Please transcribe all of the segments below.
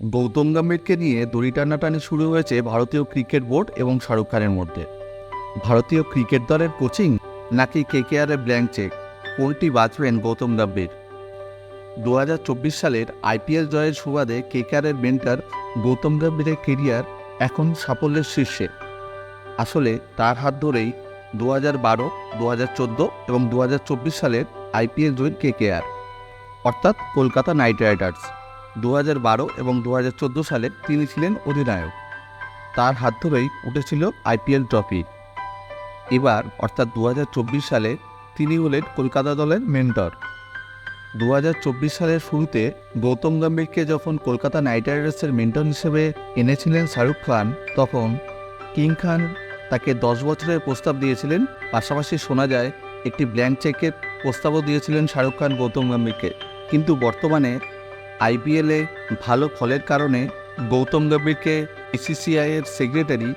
গৌতম গম্ভীরকে নিয়ে দড়ি টানাটানি শুরু হয়েছে ভারতীয় ক্রিকেট বোর্ড এবং শাহরুখ খানের মধ্যে। ভারতীয় ক্রিকেট দলের কোচিং নাকি কেকেআরের ব্ল্যাঙ্ক চেক? কোনটি বাঁচবেন গৌতম গম্ভীর দু সালের আইপিএল জয়ের সুবাদে কে কে কেকেআরের মেন্টার গৌতম গম্ভীরের কেরিয়ার এখন সাফল্যের শীর্ষে। আসলে তার হাত ধরেই দু হাজার বারো, দু হাজার চোদ্দ এবং দু হাজার চব্বিশ সালের আইপিএল জয়েন কেকেআর, অর্থাৎ কলকাতা নাইট রাইডার্স। দু হাজার বারো এবং দু হাজার চোদ্দ সালে তিনি ছিলেন অধিনায়ক। তার হাত ধরেই উঠেছিল আইপিএল ট্রফি। এবার, অর্থাৎ দু হাজার চব্বিশ সালে তিনি হলেন কলকাতা দলের মেন্টর। দু হাজার চব্বিশ সালের শুরুতে গৌতম গম্ভীরকে যখন কলকাতা নাইট রাইডার্সের মেন্টর হিসেবে এনেছিলেন শাহরুখ খান, তখন কিং খান তাকে দশ বছরের প্রস্তাব দিয়েছিলেন। পাশাপাশি শোনা যায়, একটি ব্ল্যাঙ্ক চেকের প্রস্তাবও দিয়েছিলেন শাহরুখ খান গৌতম গম্ভীরকে। কিন্তু বর্তমানে আইপিএলে ভালো ফলের কারণে গৌতম গম্ভীরকে বিসিসিআই এর সেক্রেটারি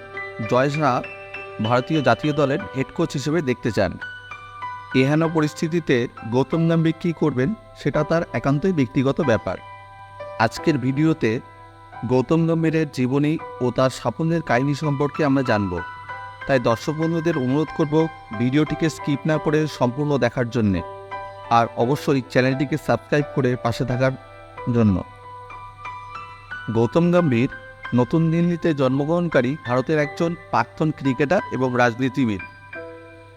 জয় শাহ ভারতীয় জাতীয় দলের হেড কোচ হিসেবে দেখতে চান। এহেন পরিস্থিতিতে গৌতম গম্ভীর কী করবেন সেটা তার একান্তই ব্যক্তিগত ব্যাপার। আজকের ভিডিওতে গৌতম গম্ভীরের জীবনী ও তার সাফল্যের কাহিনী সম্পর্কে আমরা জানব। তাই দর্শক বন্ধুদের অনুরোধ করব ভিডিওটিকে স্কিপ না করে সম্পূর্ণ দেখার জন্যে। আর অবশ্যই চ্যানেলটিকে সাবস্ক্রাইব করে পাশে থাকার জন্য। গৌতম গম্ভীর নতুন দিল্লিতে জন্মগ্রহণকারী ভারতের একজন প্রাক্তন ক্রিকেটার এবং রাজনীতিবিদ।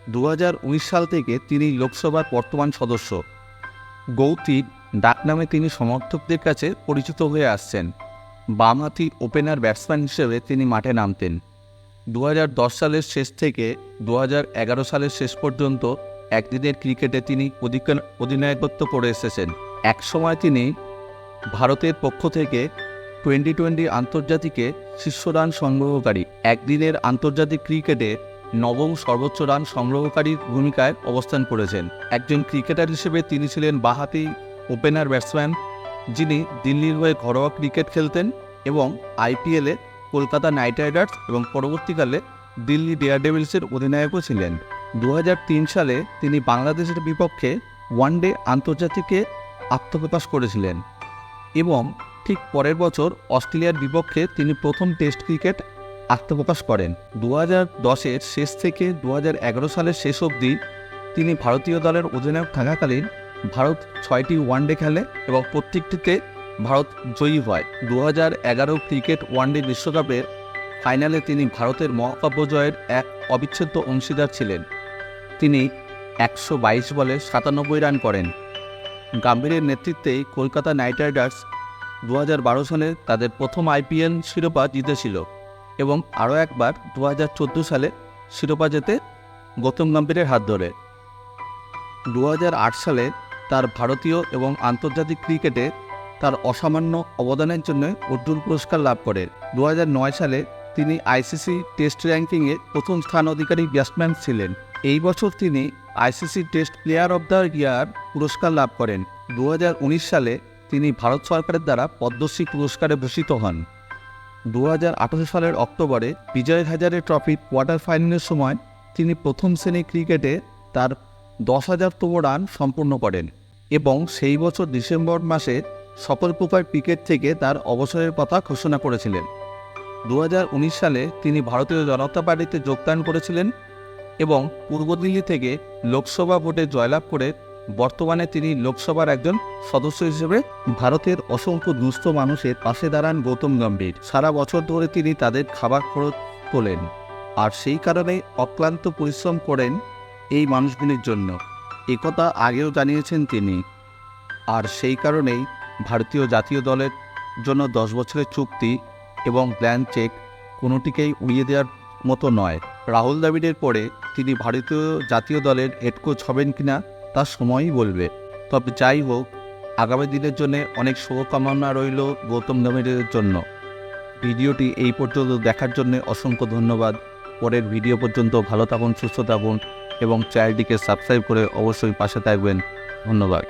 দু হাজার উনিশ সাল থেকে তিনি লোকসভার বর্তমান সদস্য। গৌতির ডাকনামে তিনি সমর্থকদের কাছে পরিচিত হয়ে আসছেন। বামহাতি ওপেনার ব্যাটসম্যান হিসেবে তিনি মাঠে নামতেন। দু হাজার দশ সালের শেষ থেকে দু হাজার এগারো সালের শেষ পর্যন্ত একদিনের ক্রিকেটে তিনি অধিনায়কত্ব করে এসেছেন। একসময় তিনি ভারতের পক্ষ থেকে টোয়েন্টি টোয়েন্টি আন্তর্জাতিকে শীর্ষ রান সংগ্রহকারী, একদিনের আন্তর্জাতিক ক্রিকেটে নবম সর্বোচ্চ রান সংগ্রহকারীর ভূমিকায় অবস্থান করেছেন। একজন ক্রিকেটার হিসেবে তিনি ছিলেন বাহাতি ওপেনার ব্যাটসম্যান, যিনি দিল্লির হয়ে ঘরোয়া ক্রিকেট খেলতেন এবং আইপিএলে কলকাতা নাইট রাইডার্স এবং পরবর্তীকালে দিল্লি ডেয়ার ডেভিলসের অধিনায়কও ছিলেন। দু হাজার তিন সালে তিনি বাংলাদেশের বিপক্ষে ওয়ানডে আন্তর্জাতিকে আত্মপ্রকাশ করেছিলেন। এবং ঠিক পরের বছর অস্ট্রেলিয়ার বিপক্ষে তিনি প্রথম টেস্ট ক্রিকেট আত্মপ্রকাশ করেন। দু হাজার দশের শেষ থেকে দু হাজার এগারো সালের শেষ অবধি তিনি ভারতীয় দলের অধিনায়ক থাকাকালীন ভারত ছয়টি ওয়ানডে খেলে এবং প্রত্যেকটিতে ভারত জয়ী হয়। দু হাজার এগারো ক্রিকেট ওয়ানডে বিশ্বকাপের ফাইনালে তিনি ভারতের মহাকাব্য জয়ের এক অবিচ্ছেদ্য অংশীদার ছিলেন। তিনি একশো বাইশ বলে সাতানব্বই রান করেন। গাম্ভীরের নেতৃত্বেই কলকাতা নাইট রাইডার্স দু বারো সালে তাদের প্রথম আইপিএল শিরোপা জিতেছিল এবং আরও একবার দু হাজার চোদ্দ সালে শিরোপা জেতে গৌতম গম্ভীরের হাত ধরে। দু হাজার আট সালে তার ভারতীয় এবং আন্তর্জাতিক ক্রিকেটে তার অসামান্য অবদানের জন্য অর্জুন পুরস্কার লাভ করে। দু সালে তিনি আইসিসি টেস্ট র্যাঙ্কিংয়ে প্রথম স্থান অধিকারী ব্যাটসম্যান ছিলেন। এই বছর তিনি ICC test player of the year পুরস্কার লাভ করেন। দু হাজার উনিশ সালে তিনি ভারত সরকারের দ্বারা পদ্মশ্রী পুরস্কারে ভূষিত হন। দু হাজার আঠেরো সালের অক্টোবরে বিজয় হাজারে ট্রফির কোয়ার্টার ফাইনালের সময় তিনি প্রথম শ্রেণি ক্রিকেটে তার দশ হাজারতম রান সম্পূর্ণ করেন এবং সেই বছর ডিসেম্বর মাসে সকল প্রকার ক্রিকেট থেকে তার অবসরের কথা ঘোষণা করেছিলেন। দু হাজার উনিশ সালে তিনি ভারতীয় জনতা পার্টিতে যোগদান করেছিলেন এবং পূর্ব দিল্লি থেকে লোকসভা ভোটে জয়লাভ করে বর্তমানে তিনি লোকসভার একজন সদস্য হিসেবে ভারতের অসংখ্য দুস্থ মানুষের পাশে দাঁড়ান গৌতম গম্ভীর। সারা বছর ধরে তিনি তাদের খাবার খরচ তোলেন আর সেই কারণে অক্লান্ত পরিশ্রম করেন এই মানুষগুলির জন্য। একথা আগেও জানিয়েছেন তিনি। আর সেই কারণেই ভারতীয় জাতীয় দলের জন্য দশ বছরের চুক্তি এবং ব্ল্যাঙ্ক চেক কোনোটিকেই উড়িয়ে দেওয়ার মতো নয়। রাহুল দ্রাবিড়ের পরে তিনি ভারতীয় জাতীয় দলের হেড কোচ হবেন কিনা তা সময়ই বলবে। তবে যাই হোক, আগামী দিনের জন্য অনেক শুভকামনা রইল গৌতম গম্ভীরের জন্য। ভিডিওটি এই পর্যন্ত দেখার জন্য অসংখ্য ধন্যবাদ। পরের ভিডিও পর্যন্ত ভালো থাকুন, সুস্থ থাকুন এবং চ্যানেলটিকে সাবস্ক্রাইব করে অবশ্যই পাশে থাকবেন। ধন্যবাদ।